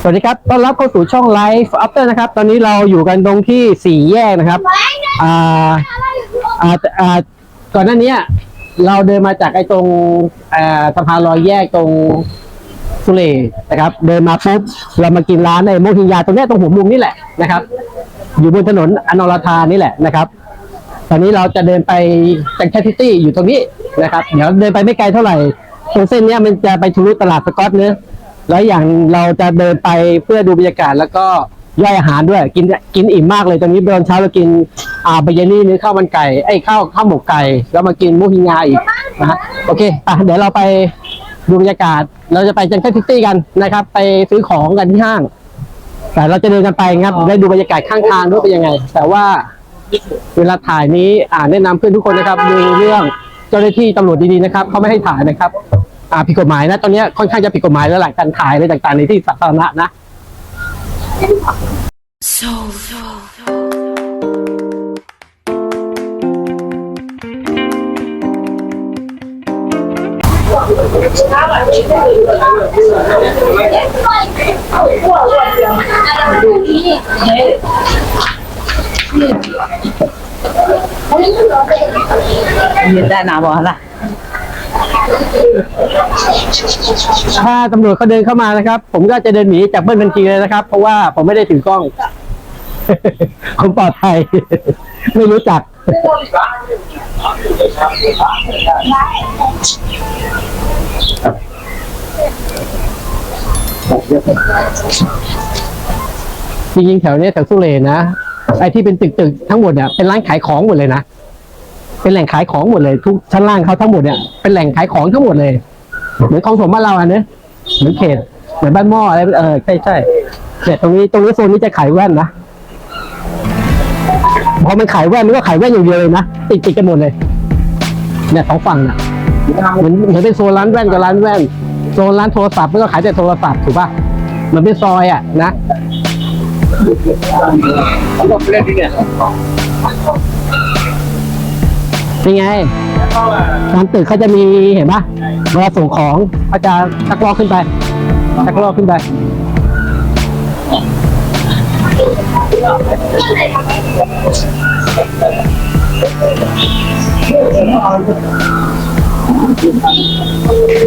สวัสดีครับ ต้อนรับเข้าสู่ช่องไลฟ์อัปเตอร์นะครับ ตอนนี้เราอยู่กันตรงที่สี่แยกนะครับ อ่า อ่า อ่า ก่อนหน้านี้เราเดินมาจากไอ้ตรงอ่าสะพานลอยแยกตรงสุเหร่นะครับ เดินมาปุ๊บเรามากินร้านในโมฮิยาตรงนี้ตรงหัวมุมนี่แหละนะครับ อยู่บนถนนอนอรธานี่แหละนะครับ ตอนนี้เราจะเดินไปแซงแคทิตี้อยู่ตรงนี้นะครับ เดี๋ยวเดินไปไม่ไกลเท่าไหร่ ตรงเส้นนี้มันจะไปทะลุตลาดสกอตเนื้อ แล้วอย่างเราจะเดินไปเพื่อดูบรรยากาศแล้วก็ย่อยอาหารด้วย กินกินอิ่มมากเลยตอนนี้ตอนเช้าเรากินอ่าบายานี่หรือข้าวมันไก่ไอ้ยข้าวข้าวหมกไก่ แล้วมากินมูฮิงาอีกนะฮะโอเคอะเดี๋ยวเราไปดูบรรยากาศ เราจะไปจังเกิลซิตี้กันนะครับ ไปซื้อของกันที่ห้าง แต่เราจะเดินกันไปครับได้ดูบรรยากาศข้างทางด้วยเป็นยังไง แต่ว่าเวลาถ่ายนี้อ่าแนะนำเพื่อนทุกคนนะครับ ดูเรื่องเจ้าหน้าที่ตำรวจดีๆนะครับเขาไม่ให้ถ่ายนะครับ อ่าผิดกฎหมายนะตอนเนี้ยค่อนข้างจะผิดกฎหมายแล้วหลายการถ่ายอะไรต่างๆในที่สาธารณะนะ So, hiện tại nào bỏ là ถ้าตำรวจเขาเดินเข้ามานะครับ ผมก็จะเดินหนีจากเบิ้ลบัญชีเลยนะครับ เพราะว่าผมไม่ได้ถือกล้อง ผมปลอดภัย ไม่รู้จัก จริงๆแถวเนี้ยแถวสุเร่นะไอ้ที่เป็นตึกๆทั้งหมดเนี่ยเป็นร้านขายของหมดเลยนะ เป็นแหล่งขายของหมดเลย ทุกชั้นล่างเขาทั้งหมดเนี่ยเป็นแหล่งขายของทั้งหมดเลย เหมือนของสมบ้านเราอะเนอะเหมือนเขตเหมือนบ้านหม้ออะไรเออใช่ใช่เนี่ยตรงนี้ตรงนี้โซนนี้จะขายแว่นนะพอมันขายแว่นมันก็ขายแว่นอย่างเดียวเลยนะติดติดกันหมดเลย เนี่ยสองฝั่งน่ะเหมือนเหมือนเป็นโซนร้านแว่นกับร้านแว่นโซนร้านโทรศัพท์มันก็ขายแต่โทรศัพท์ถูกป่ะเหมันเป็นซอยอะนะ นี่ไงตามตึกเขาจะมีเห็นปะเวลาส่งของเขาจะชักลอกขึ้นไปชักลอกขึ้นไปอ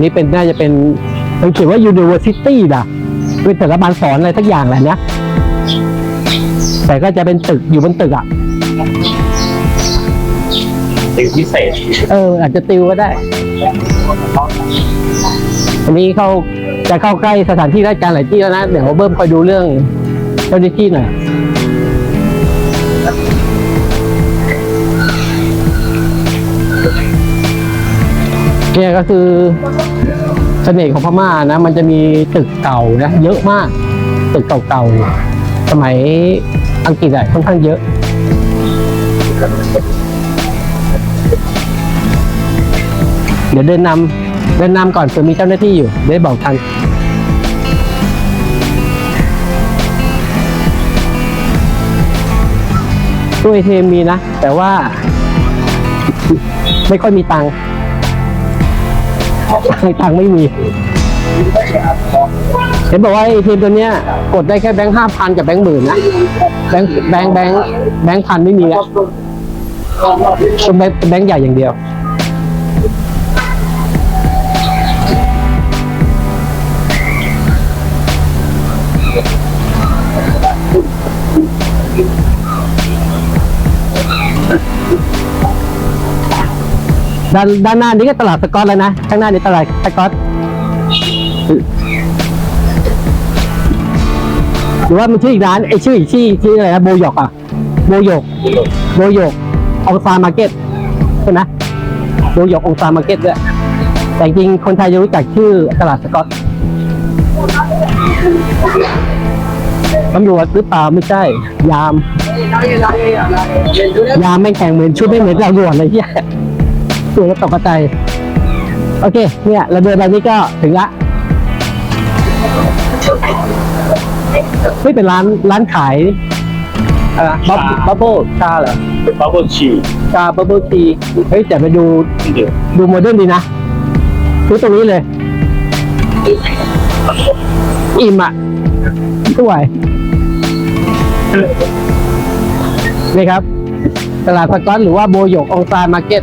นนี้เป็นน่าจะเป็นมันเขียนว่า university นะเป็นสถาบันสอนอะไรสักอย่างแหละนะแต่ก็จะเป็นตึกอยู่บนตึกอะติวพิเศษเออ อาจจะติวก็ได้ อันนี้เข้าจะเข้าใกล้สถานที่ราชการหลายที่แล้วนะ เดี๋ยวเบิ้มคอยดูเรื่องเจ้าหน้าที่หน่อย เนี่ยก็คือเสน่ห์ของพม่านะ มันจะมีตึกเก่านะเยอะมาก ตึกเก่าๆสมัยอังกฤษอะค่อนข้างเยอะเดี๋ยวเดินนำเดินนำก่อนเผื่อมีเจ้าหน้าที่อยู่ได้บอกทัน ตู้เอทีมมีนะ แต่ว่าไม่ค่อยมีตังค์ ตังค์ไม่มี เห็นบอกว่าไอทีมตัวเนี้ยกดได้แค่แบงค์ห้าพันกับแบงค์หมื่นนะ แบงค์แบงค์แบงค์แบงค์พันไม่มีแล้วต้องแบงค์เป็นแบงค์ใหญ่อย่างเดียว ด้านด้านหน้านี้ก็ตลาดสกอตแล้วนะ ข้างหน้านี้ตลาดสกอต หรือว่ามันชื่ออีกร้านไอชื่ออีกชื่อชื่ออะไรนะโบยกอะโบยกโบยกองซามาร์เก็ตใช่ไหมโบยกองซามาร์เก็ตด้วย แต่จริงคนไทยจะรู้จักชื่อตลาดสกอตตำรวจหรือเปล่าไม่ใช่ ยาม ยามไม่แข่งเหมือนชุดไม่เหมือนตำรวจเลยเฮีย ตัวก็ตกใจโอเค เนี่ยเราเดินไปนี่ก็ถึงละไม่เป็นร้านร้านขายอะไรบับบับเบิ้ลชาเหรอเป็นบับเบิ้ลชีชาบับเบิ้ลทีเฮ้ยแต่ไปดูเดี๋ยวดูโมเดิร์นดีนะซื้อตรงนี้เลยอิ่มอะสวยนี่ครับ ตลาดสกอตหรือว่าโบโยกองซานมาร์เก็ต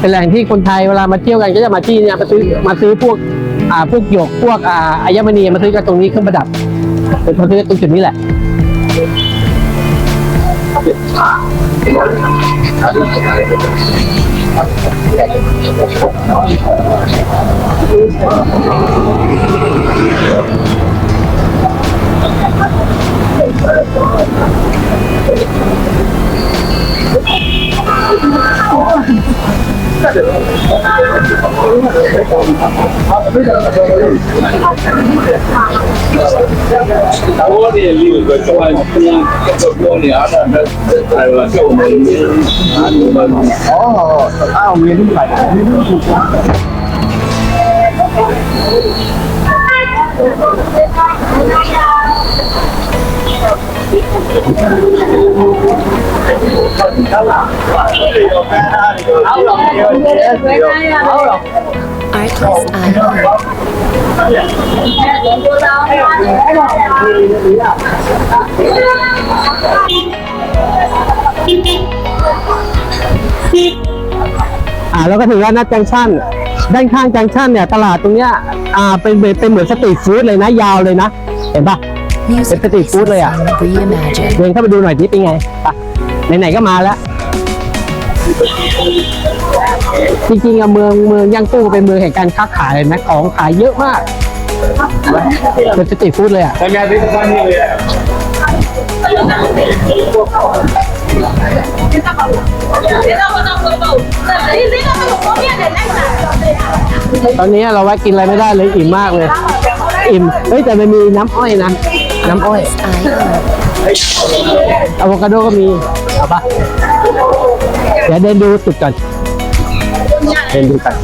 เป็นแหล่งที่คนไทยเวลามาเที่ยวกันก็จะมาที่เนี่ยมาซื้อมาซื้อพวกอ่าพวกหยกพวกอ่าอายมณีมาซื้อกันตรงนี้เครื่องประดับเป็นมาซื้อกันตรงจุดนี้แหละ多 Ahora el libro que estaba en Oh, ah, ông nghe đúng vậy. Thank you. Artless Island อ่าแล้วก็ถึงด้านหน้าจังชั่นด้านข้างจังชั่นเนี่ยตลาดตรงเนี้ยอ่าเป็นเป็นเหมือนสตรีทฟู้ดเลยนะยาวเลยนะ เห็นปะ เป็นสตรีฟู้ดเลยอะ เดินเข้าไปดูหน่อยดิเป็นไงไปไหนๆก็มาแล้ว จริงๆอะเมืองเมืองย่างตู้เป็นเมืองแห่งการค้าขายเลยนะของขายเยอะมาก เป็นสตรีฟู้ดเลยอะ ทำงานที่บ้านนี่เลยอะตอนนี้เราว่ากินอะไรไม่ได้เลยอิ่มมากเลย อิ่ม เฮ้ยแต่มันมีน้ำอ้อยนะ น้ำอ้อย Island. อะโวคาโดก็มี เอาปะเดี๋ยวเดินดูจุดก่อน เดินดูกัน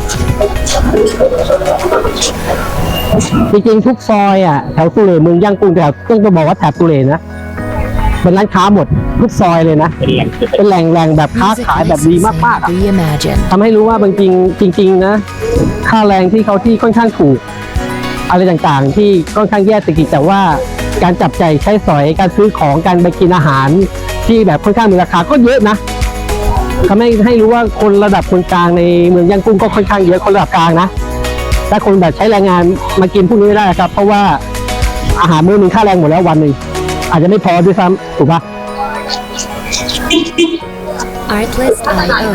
จริงๆทุกซอยอะแถวสุเหร่เมืองย่างกุ้งแถวต้องจะบอกว่าแถบสุเหร่นะเป็นร้านค้าหมดทุกซอยเลยนะ เป็นแหล่งจุดเป็นแหล่งแหล่งแบบค้า Music ขายแบบดี pieces มากๆ on อะ Reimagine. ทำให้รู้ว่าบางจริงจริง ๆ นะ ค่าแรงที่เขาที่ค่อนข้างถูก อะไรต่างๆ ที่ค่อนข้างแย่เศรษฐกิจแต่ว่า การจับใจใช้สอยการซื้อของการไปกินอาหาร ที่แบบค่อนข้างมีราคาก็เยอะนะทำให้ให้รู้ว่าคนระดับคนกลางในเมืองย่างกุ้งก็ค่อนข้างเยอะคนระดับกลางนะถ้าคนแบบใช้แรงงานมากินพวกนี้ไม่ได้ครับ เพราะว่าอาหารมื้อนึงค่าแรงหมดแล้ววันหนึ่งอาจจะไม่พอด้วยซ้ำถูกปะ Artlist IO.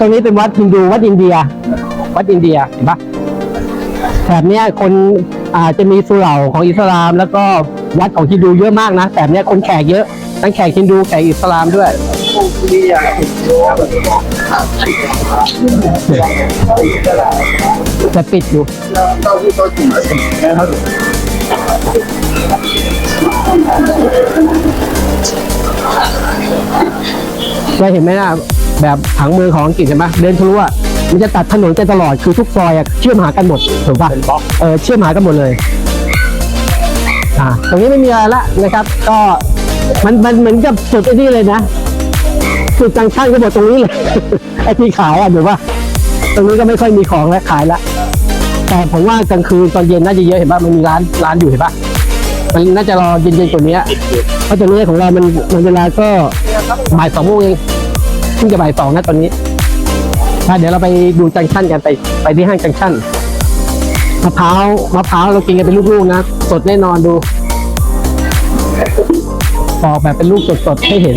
ตรงนี้เป็นวัดฮินดูวัดอินเดีย วัดอินเดียเห็นปะแถบนี้คนอาจจะมีสุเหร่าของอิสลาม แล้วก็วัดของฮินดูเยอะมากนะแถบนี้คนแขกเยอะทั้งแขกฮินดูแขกอิสลามด้วยแต่ปิดอยู่ เคยเห็นไหมนะแบบผังเมืองของอังกฤษเห็นปะเดินทะลุอะมันจะตัดถนนกันตลอดคือทุกซอยอะเชื่อมหากันหมดถูกปะเป็นบล็อก เออเชื่อมหากันหมดเลยอ่าตรงนี้ไม่มีอะไรละนะครับ ก็มันมันเหมือนกับสุดไอ้นี่เลยนะสุดจังชั่นก็หมดตรงนี้เลย ไอ้ที่ขายอะถูกปะตรงนี้ก็ไม่ค่อยมีของแล้วขายละแต่ผมว่ากลางคืนตอนเย็นน่าจะเยอะเห็นปะมันมีร้านร้านอยู่เห็นปะ มันน่าจะรอเย็นๆกว่านี้เพราะตอนนี้ของเรามันมันเวลาก็บ่ายสองโมงเองเพิ่งจะบ่ายสองนะตอนนี้ถ้าเดี๋ยวเราไปดูจังชั่นกันไปไปที่ห้างจังชั่นมะพร้าวมะพร้าวเรากินกันเป็นลูกๆนะสดแน่นอนดูปอกแบบเป็นลูกสดๆให้เห็น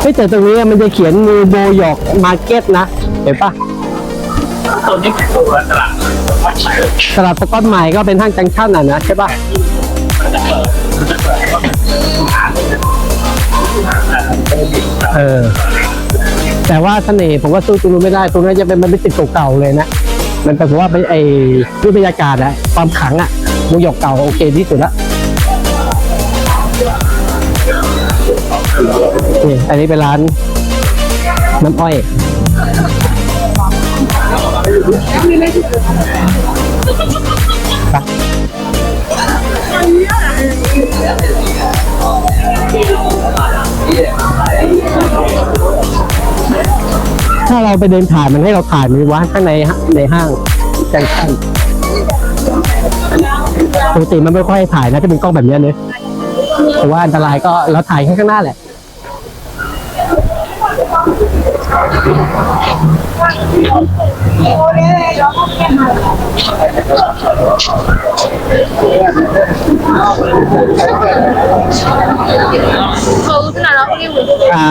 เฮ้ยแต่ตรงนี้มันจะเขียนมือโบหยอกมาร์เก็ตนะ เห็นปะตัวนี้เป็นตัวตลาดตลาดสกอตใหม่ก็เป็นห้างจังชั่นอะนะใช่ปะเออ แต่ว่าเสน่ห์ผมว่าสู้ตรงนู้นไม่ได้ ตรงนั้นจะเป็นมันเป็นติดเก่าๆเลยนะ มันแปลว่าเป็นไอ้ด้วยบรรยากาศอะความขังอะโบหยอกเก่าโอเคที่สุดละ นี่อันนี้เป็นร้านน้ำอ้อยถ้าเราไปเดินผ่านมันให้เราถ่ายมันว่าข้างในในห้างจังชั่นปกติมันไม่ค่อยให้ถ่ายนะถ้าเป็นกล้องแบบนี้เนอะแต่ว่าอันตรายก็เราถ่ายแค่ข้างหน้าแหละ อ่า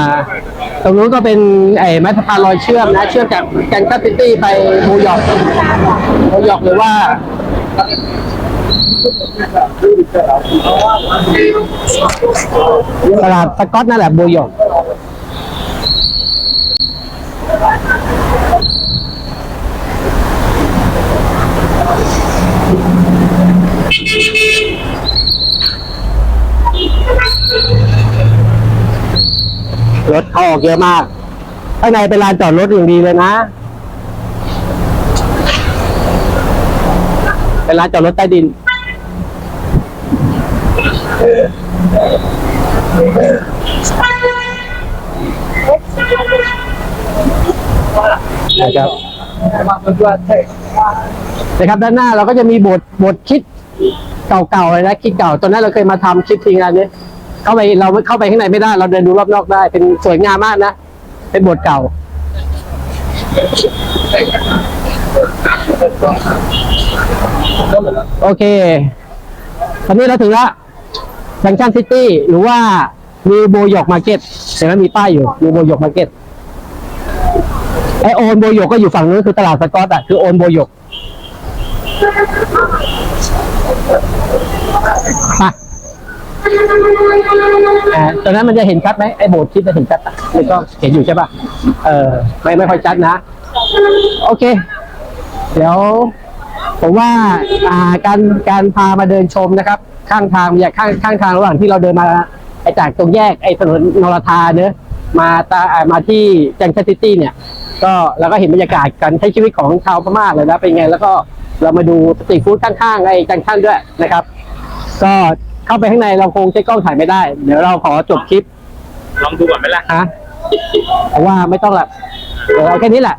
ตรงนู้นก็เป็นไอ้ไม้สะพานลอยเชื่อมนะ เชื่อมจากแกนคัสซิตี้ไปมูยอร์กมูยอกหรือว่าตลาดสกอตนั่นแหละบูยอก รถเข้าออกเยอะมาก ข้างในเป็นลานจอดรถอย่างดีเลยนะ เป็นลานจอดรถใต้ดิน นะครับนะครับด้านหน้าเราก็จะมีบทบทคิดเก่าๆเลยนะคิดเก่าตอนนั้นเราเคยมาทำคลิปทีงานนี้เข้าไปเราเข้าไปข้างในไม่ได้ เราเดินดูรอบนอกได้ เป็นสวยงามมากนะเป็นบทเก่าโอเค ตอนนี้เราถึงล้วจังชันซิตี้หรือว่ามีโบยอกมาร์เก็ตเห็นไหมมีป้ายอยู่มีโบยอกมาร์เก็ต ไอโอนโบโยกก็อยู่ฝั่งนู้นคือตลาดสกอตอะคือโอนโบโยกมาอ่าตอนนั้นมันจะเห็นชัดไหมไอโบสถ์คิดจะเห็นชัดอะมันก็เห็นอยู่ใช่ป่ะเออไม่ไม่ค่อยชัดนะ โอเค เดี๋ยวผมว่าอ่าการการพามาเดินชมนะครับ ข้างทางอยากข้างข้างทางระหว่างที่เราเดินมาไอจากตรงแยกไอถนนนรธาเนอะมาตาอ่ามาที่จังชันซิตี้เนี่ย ก็เราก็เห็นบรรยากาศการใช้ชีวิตของชาวพม่าเลยนะเป็นไง แล้วก็เรามาดูสตรีทฟู้ดข้างๆไอ้จังชันด้วยนะครับ ก็เข้าไปข้างในเราคงใช้กล้องถ่ายไม่ได้ เดี๋ยวเราขอจบคลิปลองดูก่อนไหมล่ะฮะเพราะว่าไม่ต้องละเดี๋ยวเอาแค่นี้แหละ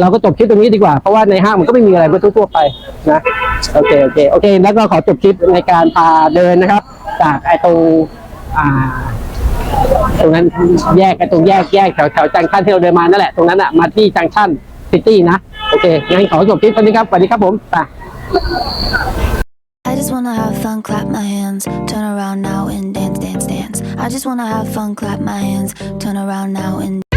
เราก็จบคลิปตรงนี้ดีกว่า เพราะว่าในห้างมันก็ไม่มีอะไรก็ทั่วๆไปนะโอเคโอเคโอเค แล้วก็ขอจบคลิปในการพาเดินนะครับ จากไอ้ตรงอ่า ตรงนั้นแยกกันตรงแยกแยกแถวแถวจังชันที่เราเดินมานั่นแหละตรงนั้นอะมาที่จังชันซิตี้นะ โอเคงั้นขอจบคลิปตอนนี้ครับสวัสดีครับผมไป I just wanna have fun, clap my hands, turn around now and dance, dance, dance. I just wanna have fun, clap my hands, turn around now and